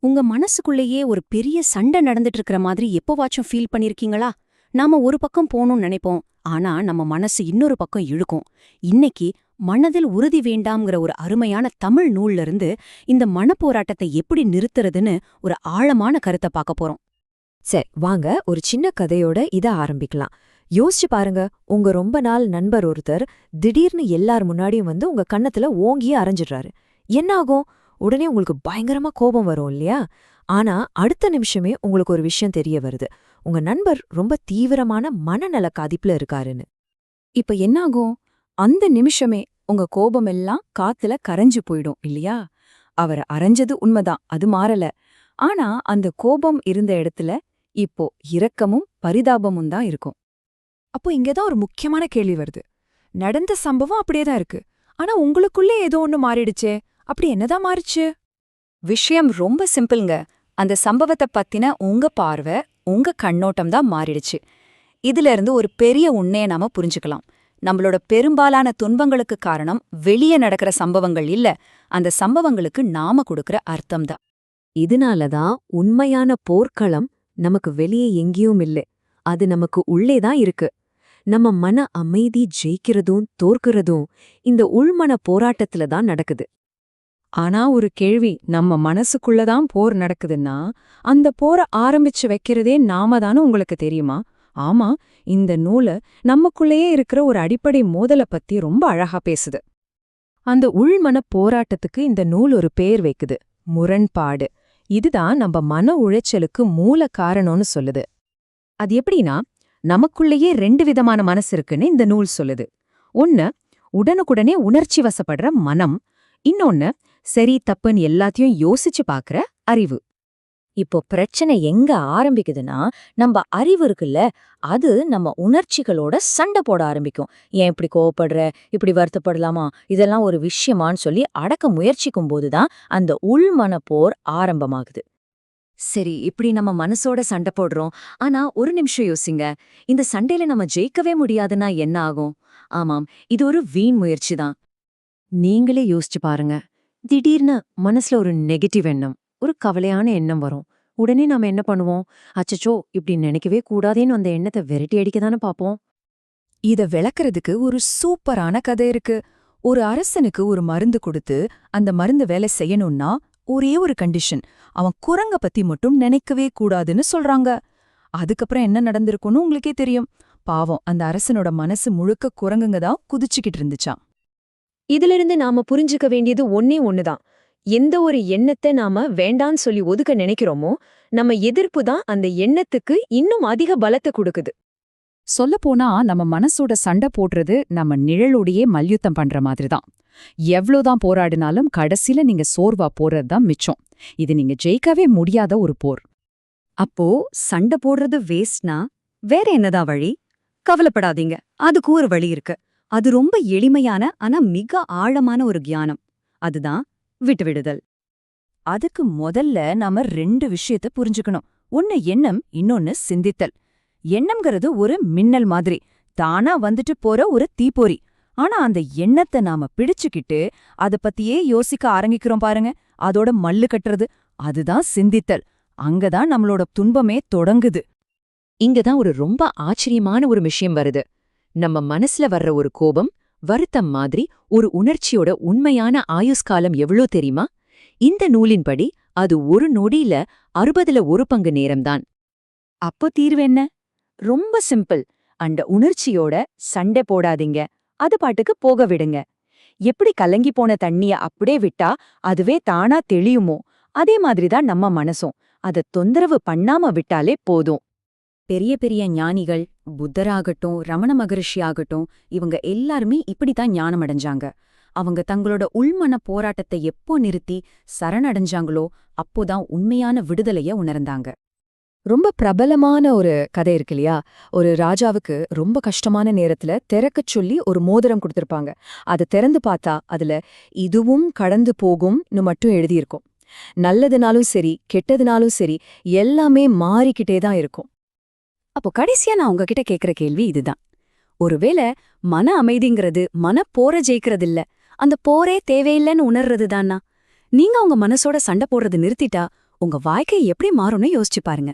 உங்க மனசுக்குள்ளேயே ஒரு பெரிய சண்டை நடந்துட்டு இருக்கிற மாதிரி எப்போவாச்சும் ஃபீல் பண்ணிருக்கீங்களா? நாம ஒரு பக்கம் போகணும்னு நினைப்போம். ஆனா நம்ம மனசு இன்னொரு பக்கம் இழுக்கும். இன்னைக்கு மனதில் உறுதி வேண்டாம்ங்கிற ஒரு அருமையான தமிழ் நூல்ல இருந்து இந்த மனப்போராட்டத்தை எப்படி நிறுத்துறதுன்னு ஒரு ஆழமான கருத்தை பார்க்க போறோம். சரி வாங்க ஒரு சின்ன கதையோட இத ஆரம்பிக்கலாம். யோசிச்சு பாருங்க உங்க ரொம்ப நாள் நண்பர் ஒருத்தர் திடீர்னு எல்லார் முன்னாடியும் வந்து உங்க கன்னத்துல ஓங்கி அரைஞ்சிடுறாரு. என்ன ஆகும்? உடனே உங்களுக்கு பயங்கரமா கோபம் வரும் இல்லையா? ஆனா அடுத்த நிமிஷமே உங்களுக்கு ஒரு விஷயம் தெரிய வருது. உங்க நண்பர் ரொம்ப தீவிரமான மனநல காதிப்புல இருக்காருன்னு. இப்ப என்னாகும்? அந்த நிமிஷமே உங்க கோபம் எல்லாம் காத்துல கரைஞ்சு போயிடும் இல்லையா? அவர் அரைஞ்சது உண்மைதான் அது மாறல. ஆனா அந்த கோபம் இருந்த இடத்துல இப்போ இரக்கமும் பரிதாபமும் தான் இருக்கும். அப்போ இங்கதான் ஒரு முக்கியமான கேள்வி வருது. நடந்த சம்பவம் அப்படியே தான் இருக்கு. ஆனா உங்களுக்குள்ளே ஏதோ ஒன்னு மாறிடுச்சே. அப்படி என்னதான் மாறிச்சு? விஷயம் ரொம்ப சிம்பிள்ங்க. அந்த சம்பவத்தை பத்தின உங்க பார்வை உங்க கண்ணோட்டம் தான் மாறிடுச்சு. இதுல இருந்து ஒரு பெரிய உண்மையை நாம புரிஞ்சுக்கலாம். நம்மளோட பெரும்பாலான துன்பங்களுக்கு காரணம் வெளியே நடக்கிற சம்பவங்கள் இல்ல. அந்த சம்பவங்களுக்கு நாம கொடுக்கிற அர்த்தம் தான். இதனாலதான் உண்மையான போர்க்களம் நமக்கு வெளியே எங்கேயும் இல்லை. அது நமக்கு உள்ளேதான் இருக்கு. நம்ம மன அமைதி ஜெயிக்கிறதும் தோற்கிறதும் இந்த உள்மன போராட்டத்துல தான் நடக்குது. ஆனா ஒரு கேள்வி நம்ம மனசுக்குள்ளதான் போர் நடக்குதுன்னா அந்த போரை ஆரம்பிச்சு வைக்கிறதே நாம தானே உங்களுக்கு தெரியுமா? ஆமா இந்த நூல நமக்குள்ளேயே இருக்கிற ஒரு அடிப்படை மோதல பத்தி ரொம்ப அழகா பேசுது. அந்த உள்மன போராட்டத்துக்கு இந்த நூல் ஒரு பேர் வைக்குது முரண்பாடு. இதுதான் நம்ம மன உளைச்சலுக்கு மூல காரணம்னு சொல்லுது. அது எப்படின்னா நமக்குள்ளேயே ரெண்டு விதமான மனசு இருக்குன்னு இந்த நூல் சொல்லுது. ஒன்னு உடனுக்குடனே உணர்ச்சி வசப்படுற மனம் இன்னொன்னு சரி தப்புன்னு எல்லாத்தையும் யோசிச்சு பாக்குற அறிவு. இப்போ பிரச்சனை எங்க ஆரம்பிக்குதுன்னா நம்ம அறிவு இருக்குல்ல அது நம்ம உணர்ச்சிகளோட சண்டை போட ஆரம்பிக்கும். ஏன் இப்படி கோவப்படுற இப்படி வருத்தப்படலாமா இதெல்லாம் ஒரு விஷயமான்னு சொல்லி அடக்க முயற்சிக்கும் போதுதான் அந்த உள்மன போர் ஆரம்பமாகுது. சரி இப்படி நம்ம மனசோட சண்டை போடுறோம். ஆனா ஒரு நிமிஷம் யோசிங்க. இந்த சண்டையில நம்ம ஜெயிக்கவே முடியாதுன்னா என்ன ஆகும்? ஆமாம் இது ஒரு வீண் முயற்சி தான். நீங்களே யோசிச்சு பாருங்க. திடீர்னு மனசுல ஒரு நெகட்டிவ் எண்ணம் ஒரு கவலையான எண்ணம் வரும். உடனே நாம என்ன பண்ணுவோம்? அச்சச்சோ இப்படி நினைக்கவே கூடாதேன்னு அந்த எண்ணத்தை விரட்டி அடிக்க தானே பாப்போம் இத விளக்குறதுக்கு ஒரு சூப்பரான கதை இருக்கு. ஒரு அரசனுக்கு ஒரு மருந்து கொடுத்து அந்த மருந்து வேலை செய்யணும்னா ஒரே ஒரு கண்டிஷன் அவன் குரங்க பத்தி மட்டும் நினைக்கவே கூடாதுன்னு சொல்றாங்க. அதுக்கப்புறம் என்ன நடந்திருக்கும்னு உங்களுக்கே தெரியும். பாவம் அந்த அரசனோட மனசு முழுக்க குரங்குங்க தான் குதிச்சுக்கிட்டு இருந்துச்சாம். இதிலிருந்து நாம புரிஞ்சுக்க வேண்டியது ஒன்னே ஒண்ணுதான். எந்த ஒரு எண்ணத்தை நாம வேண்டான்னு சொல்லி ஒதுக்க நினைக்கிறோமோ நம்ம எதிர்ப்பு தான் அந்த எண்ணத்துக்கு இன்னும் அதிக பலத்தை கொடுக்குது. சொல்லப்போனா நம்ம மனசோட சண்டை போடுறது நம்ம நிழலோடையே மல்யுத்தம் பண்ற மாதிரி தான் எவ்வளோதான் போராடினாலும் கடைசில நீங்க சோர்வா போறது தான் மிச்சம். இது நீங்க ஜெயிக்கவே முடியாத ஒரு போர். அப்போ சண்டை போடுறது வேஸ்ட்னா வேற என்னதான் வழி? கவலைப்படாதீங்க. அதுக்கு ஒரு வழி இருக்கு. அது ரொம்ப எளிமையான ஆனா மிக ஆழமான ஒரு கியானம் அதுதான் விட்டுவிடுதல். அதுக்கு முதல்ல நாம ரெண்டு விஷயத்த புரிஞ்சுக்கணும். ஒன்னு எண்ணம் இன்னொன்னு சிந்தித்தல். எண்ணம்ங்கிறது ஒரு மின்னல் மாதிரி. தானா வந்துட்டு போற ஒரு தீப்பொறி. ஆனா அந்த எண்ணத்தை நாம பிடிச்சுக்கிட்டு அத பத்தியே யோசிக்க ஆரம்பிக்கிறோம் பாருங்க. அதோட மல்லு கட்டுறது அதுதான் சிந்தித்தல். அங்கதான் நம்மளோட துன்பமே தொடங்குது. இங்கதான் ஒரு ரொம்ப ஆச்சரியமான ஒரு விஷயம் வருது. நம்ம மனசுல வர்ற ஒரு கோபம் வருத்தம் மாதிரி ஒரு உணர்ச்சியோட உண்மையான ஆயுஷ்காலம் எவ்வளோ தெரியுமா? இந்த நூலின்படி அது ஒரு நொடியில அறுபதுல ஒரு பங்கு நேரம்தான். அப்போ தீர்வு என்ன? ரொம்ப சிம்பிள். அந்த உணர்ச்சியோட சண்டை போடாதீங்க. அது பாட்டுக்கு போக விடுங்க. எப்படி கலங்கி போன தண்ணிய அப்படியே விட்டா அதுவே தானா தெளியுமோ? அதே மாதிரிதான் நம்ம மனசும். அத தொந்தரவு பண்ணாம விட்டாலே போதும். பெரிய பெரிய ஞானிகள் புத்தராகட்டும் ரமண மகரிஷி ஆகட்டும் இவங்க எல்லாருமே இப்படித்தான் ஞானம் அடைஞ்சாங்க அவங்க தங்களோட உள்மன போராட்டத்தை எப்போ நிறுத்தி சரணடைஞ்சாங்களோ அப்போதான் உண்மையான விடுதலைய உணர்ந்தாங்க. ரொம்ப பிரபலமான ஒரு கதை இருக்கு இல்லையா? ஒரு ராஜாவுக்கு ரொம்ப கஷ்டமான நேரத்துல திறக்கச் சொல்லி ஒரு மோதிரம் கொடுத்திருப்பாங்க. அதை திறந்து பார்த்தா அதுல இதுவும் கடந்து போகும்னு மட்டும் எழுதியிருக்கும். நல்லதுனாலும் சரி கெட்டதுனாலும் சரி எல்லாமே மாறிக்கிட்டே தான் இருக்கும். அப்போ கடைசியா நான் உங்ககிட்ட கேக்குற கேள்வி இதுதான். ஒருவேளை மன அமைதிங்கிறது மன போர ஜெயிக்கிறதில்ல அந்த போரே தேவையில்லைன்னு உணர்றது தானா? நீங்க உங்க மனசோட சண்டை போடுறது நிறுத்திட்டா உங்க வாழ்க்கை எப்படி மாறும்னு யோசிச்சு பாருங்க.